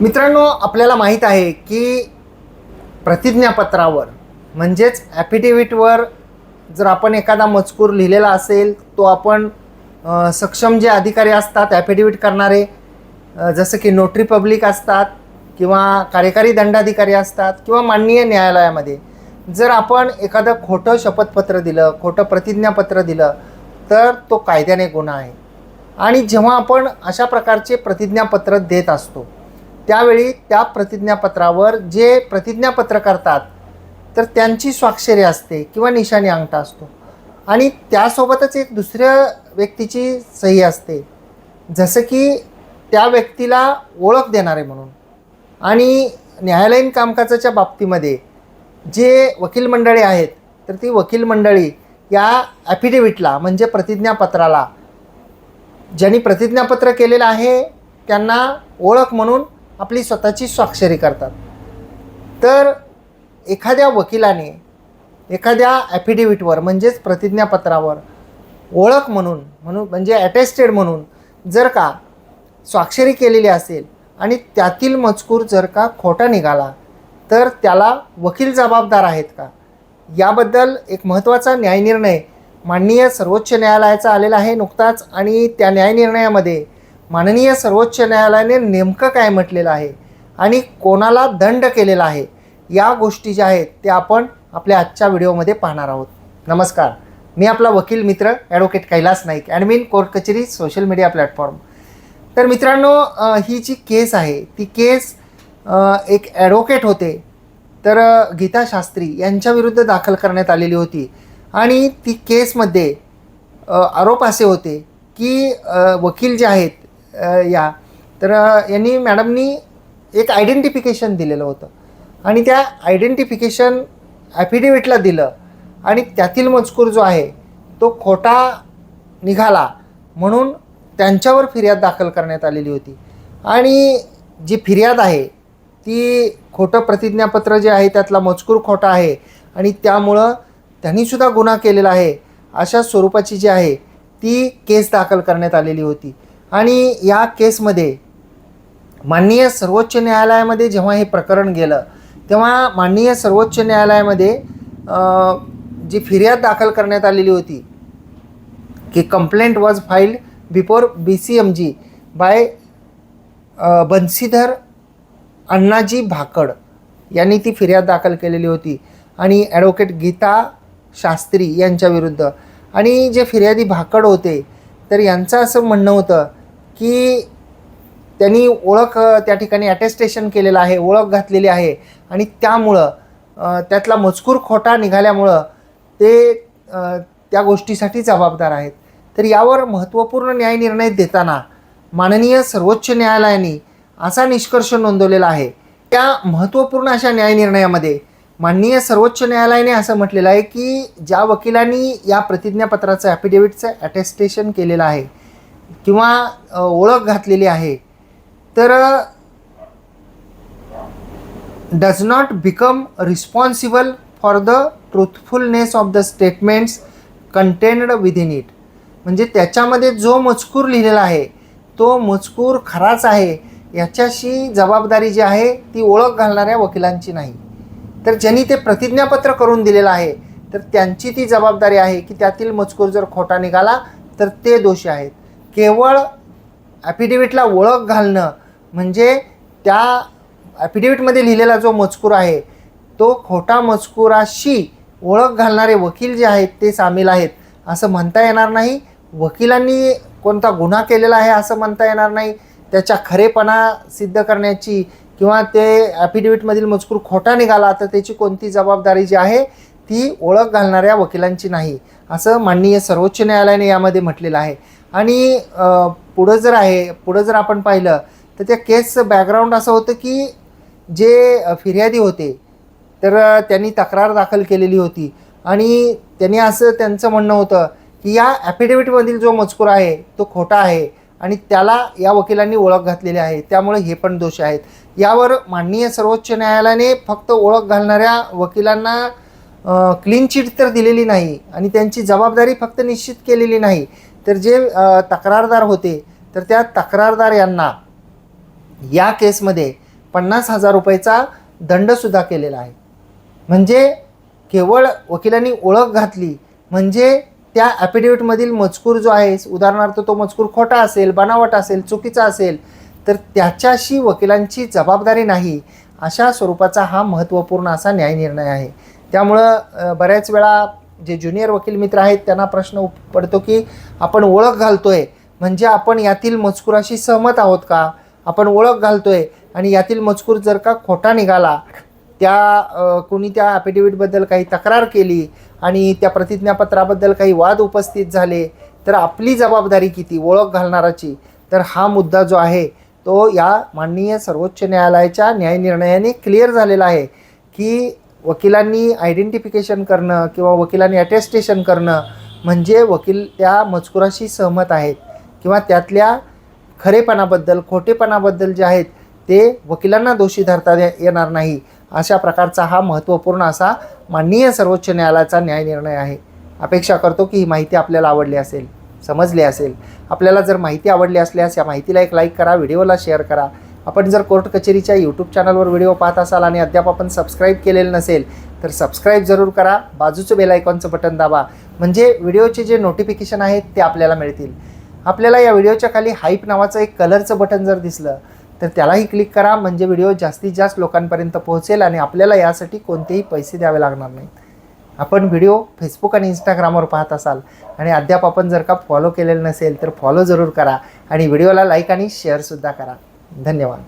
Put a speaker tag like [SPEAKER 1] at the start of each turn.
[SPEAKER 1] मित्रांनो आपल्याला माहीत आहे की प्रतिज्ञापत्रावर म्हणजेच ॲफिडेव्हिटवर जर आपण एखादा मजकूर लिहिलेला असेल तो आपण सक्षम जे अधिकारी असतात ॲफिडेव्हिट करणारे जसं की नोटरी पब्लिक असतात किंवा कार्यकारी दंडाधिकारी असतात किंवा माननीय न्यायालयामध्ये जर आपण एखादं खोटं शपथपत्र दिलं खोटं प्रतिज्ञापत्र दिलं तर तो कायद्याने गुन्हा आहे. आणि जेव्हा आपण अशा प्रकारचे प्रतिज्ञापत्र देत असतो त्यावेळी त्या प्रतिज्ञापत्रावर जे प्रतिज्ञापत्र करतात तर त्यांची स्वाक्षरी असते किंवा निशाणी अंगठा असतो. आणि त्यासोबतच एक दुसऱ्या व्यक्तीची सही असते. जसं की त्या व्यक्तीला ओळख देणारे म्हणून. आणि न्यायालयीन कामकाजाच्या बाबतीमध्ये जे वकील मंडळी आहेत तर ती वकील मंडळी या ॲफिडेव्हिटला म्हणजे प्रतिज्ञापत्राला ज्यांनी प्रतिज्ञापत्र केलेलं आहे त्यांना ओळख म्हणून आपली स्वतःची स्वाक्षरी करतात. तर एखाद्या वकिलाने एखाद्या ॲफिडेव्हिटवर म्हणजेच प्रतिज्ञापत्रावर ओळख म्हणून म्हणून म्हणजे ॲटेस्टेड म्हणून जर का स्वाक्षरी केलेली असेल आणि त्यातील मजकूर जर का खोटा निघाला तर त्याला वकील जबाबदार आहेत का? याबद्दल एक महत्त्वाचा न्यायनिर्णय माननीय सर्वोच्च न्यायालयाचा आलेला आहे नुकताच आणि त्या न्यायनिर्णयामध्ये माननीय सर्वोच्च न्यायालयाने नेमकं काय म्हटलेलं आहे आणि कोणाला दंड केलेला आहे या गोष्टी ज्या आहेत त्या आपण आपल्या आजच्या व्हिडिओमध्ये पाहणार आहोत. नमस्कार. मी आपला वकील मित्र advocate Kailas Naik admin court Kacheri social media platform. तर मित्रांनो ही जी केस आहे ती केस एक ॲडव्होकेट होते तर गीता शास्त्री यांच्याविरुद्ध दाखल करण्यात आलेली होती. आणि ती केसमध्ये आरोप असे होते की वकील जे आहेत या. तर यांनी मॅडमनी एक आयडेंटिफिकेशन दिलेलं होतं. आणि त्या आयडेंटिफिकेशन ॲफिडेविटला दिलं. आणि त्यातील मजकूर जो आहे तो खोटा निघाला म्हणून त्यांच्यावर फिर्याद दाखल करण्यात आलेली होती. आणि जी फिर्याद आहे ती खोटं प्रतिज्ञापत्र जे आहे त्यातला मजकूर खोटा आहे. आणि त्यामुळं त्यांनीसुद्धा गुन्हा केलेला आहे अशा स्वरूपाची जी आहे ती केस दाखल करण्यात आलेली होती. आणि या केसमध्ये माननीय सर्वोच्च न्यायालयामध्ये जेव्हा हे प्रकरण गेलं तेव्हा माननीय सर्वोच्च न्यायालयामध्ये जी फिर्याद दाखल करण्यात आलेली होती की complaint was filed before B C M G by Bansidhar Annaji Bhakad यांनी ती फिर्याद दाखल केलेली होती. आणि ॲडव्होकेट गीता शास्त्री यांच्याविरुद्ध आणि जे फिर्यादी भाकड होते तर यांचं असं म्हणणं होतं की त्यांनी ओळख त्या ठिकाणी अटेस्टेशन केलेलं आहे ओळख घातलेली आहे. आणि त्यामुळं त्यातला मजकूर खोटा निघाल्यामुळं ते त्या गोष्टीसाठी जबाबदार आहेत. तर यावर महत्त्वपूर्ण न्यायनिर्णय देताना माननीय सर्वोच्च न्यायालयाने असा निष्कर्ष नोंदवलेला आहे. त्या महत्त्वपूर्ण अशा न्यायनिर्णयामध्ये माननीय सर्वोच्च न्यायालयाने असं म्हटलेलं आहे की ज्या वकिलांनी या प्रतिज्ञापत्राचं ॲफिडेव्हिटचं अटेस्टेशन केलेलं आहे किंवा ओळख घातलेली आहे तर does not become responsible for the truthfulness of the statements contained within it म्हणजे त्याच्यामध्ये जो मजकूर लिहिलेला आहे तो मजकूर खराच आहे याच्याशी जबाबदारी जी आहे ती ओळख घालणाऱ्या वकिलांची नाही. तर ज्यांनी ते प्रतिज्ञापत्र करून दिलेलं आहे तर त्यांची ती जबाबदारी आहे की त्यातील मजकूर जर खोटा निघाला तर ते दोषी आहेत. केवळ ॲफिडेविटला ओळख घालणं म्हणजे त्या ॲफिडेविटमध्ये लिहिलेला जो मजकूर आहे तो खोटा मजकुराशी ओळख घालणारे वकील जे आहेत ते सामील आहेत असं म्हणता येणार नाही. वकिलांनी कोणता गुन्हा केलेला आहे असं म्हणता येणार नाही. त्याच्या खरेपणा सिद्ध करण्याची किंवा ते ॲफिडेविटमधील मजकूर खोटा निघाला तर त्याची कोणती जबाबदारी जी आहे ती ओळख घालणाऱ्या वकिलांची नाही असं माननीय सर्वोच्च न्यायालयाने यामध्ये म्हटलेलं आहे. आणि पुढं जर आहे पुढं जर आपण पाहिलं तर त्या केसचं बॅकग्राऊंड असं होतं की जे फिर्यादी होते तर त्यांनी तक्रार दाखल केलेली होती. आणि त्यांनी असं त्यांचं म्हणणं होतं की या ॲफिडेव्हिटमधील जो मजकूर आहे तो खोटा आहे आणि त्याला या वकिलांनी ओळख घातलेली आहे. त्यामुळे हे पण दोष आहेत. यावर माननीय सर्वोच्च न्यायालयाने फक्त ओळख घालणाऱ्या वकिलांना क्लीन चिट तर दिलेली नाही आणि त्यांची जबाबदारी फक्त निश्चित केलेली नाही. तर जे तक्रारदार होते तर त्या तक्रारदार यांना या केसमध्ये पन्नास हजार रुपयाचा दंडसुद्धा केलेला आहे. म्हणजे केवळ वकिलांनी ओळख घातली म्हणजे त्या ॲफिडेविटमधील मजकूर जो आहे उदाहरणार्थ तो मजकूर खोटा असेल बनावट असेल चुकीचा असेल तर त्याच्याशी वकिलांची जबाबदारी नाही अशा स्वरूपाचा हा महत्त्वपूर्ण असा न्यायनिर्णय आहे. त्यामुळं बऱ्याच वेळा जे ज्युनियर वकील मित्र आहेत त्यांना प्रश्न पडतो की आपण ओळख घालतोय म्हणजे आपण यातील मजकुराशी सहमत आहोत का? आपण ओळख घालतोय आणि यातील मजकूर जर का खोटा निघाला त्या कोणी त्या ॲफिडेविटबद्दल काही तक्रार केली आणि त्या प्रतिज्ञापत्राबद्दल काही वाद उपस्थित झाले तर आपली जबाबदारी किती? ओळख घालणाराची तर हा मुद्दा जो आहे तो या माननीय सर्वोच्च न्यायालयाच्या न्यायनिर्णयाने क्लिअर झालेला आहे की वकिलांनी आयडेंटिफिकेशन करणं किंवा वकिलांनी अटेस्टेशन करणं म्हणजे वकील त्या मजकुराशी सहमत आहेत किंवा त्यातल्या खरेपणाबद्दल खोटेपणाबद्दल जे आहेत ते वकिलांना दोषी धरता येणार नाही. अशा प्रकारचा हा महत्त्वपूर्ण असा माननीय सर्वोच्च न्यायालयाचा न्यायनिर्णय आहे. अपेक्षा करतो की ही माहिती आपल्याला आवडली असेल समजली असेल. आपल्याला जर माहिती आवडली असल्यास या माहितीला एक लाईक करा व्हिडिओला शेअर करा. आपण जर कोर्ट कचेरीच्या यूट्यूब चॅनलवर व्हिडिओ पाहत असाल आणि अद्याप आपण सबस्क्राईब केलेलं नसेल तर सबस्क्राईब जरूर करा. बाजूचं बेल आयकॉनचं बटन दाबा. म्हणजे व्हिडिओचे जे नोटिफिकेशन आहेत ते आपल्याला मिळतील. आपल्याला या व्हिडिओच्या खाली हाईप नावाचं एक कलरचं बटन जर दिसलं तर त्यालाही क्लिक करा. म्हणजे व्हिडिओ जास्तीत जास्त लोकांपर्यंत पोहोचेल आणि आपल्याला यासाठी कोणतेही पैसे द्यावे लागणार नाहीत. आपण व्हिडिओ फेसबुक आणि इंस्टाग्रामवर पाहत असाल आणि अद्याप आपण जर का फॉलो केलेलं नसेल तर फॉलो जरूर करा. आणि व्हिडिओला लाईक आणि शेअरसुद्धा करा. धन्यवाद